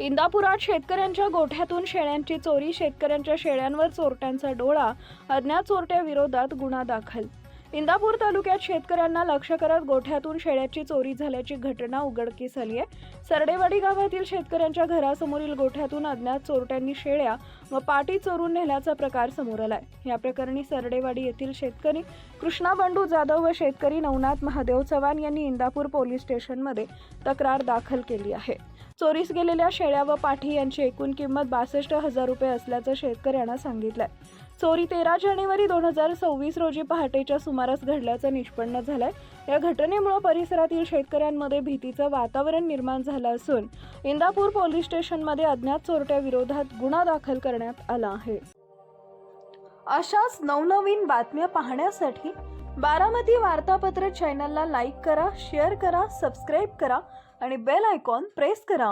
इंदापुरात शेतकऱ्यांच्या गोठ्यातून शेळ्यांची चोरी शेतकऱ्यांच्या शेळ्यांवर चोरट्यांचा डोळा अज्ञात चोरट्याविरोधात गुन्हा दाखल. इंदापूर तालुक्यात शेतकऱ्यांना लक्ष करत गोठ्यातून शेळ्याची चोरी झाल्याची घटना उघडकीस आली आहे सरडेवाडी गावातील शेतकऱ्यांच्या घरासमोरील गोठ्यातून अज्ञात चोरट्यांनी शेळ्या व पाटी चोरून नेल्याचा प्रकार समोर आलाय. या प्रकरणी सरडेवाडी येथील शेतकरी कृष्णा बंडू जाधव व शेतकरी नवनाथ महादेव चव्हाण यांनी इंदापूर पोलीस स्टेशनमध्ये तक्रार दाखल केली आहे. चोरीस गेलेल्या शेळ्या व पाठी यांची एकूण किंमत बासष्ट हजार रुपये असल्याचं शेतकऱ्यांना सांगितलंय. चोरी तेरा जानेवारी दोन हजार सव्वीस रोजी पहाटेच्या सुमारास घडल्याचं निष्पन्न झालंय. या घटनेमुळे परिसरातील शेतकऱ्यांमध्ये भीतीचं वातावरण निर्माण झालं असून इंदापूर पोलीस स्टेशनमध्ये अज्ञात चोरट्याविरोधात गुन्हा दाखल करण्यात आला आहे. अशाच नवनवीन बातम्या पाहण्यासाठी बारामती वार्तापत्र चॅनलला लाईक करा शेअर करा सबस्क्राईब करा आणि बेल आयकॉन प्रेस करा.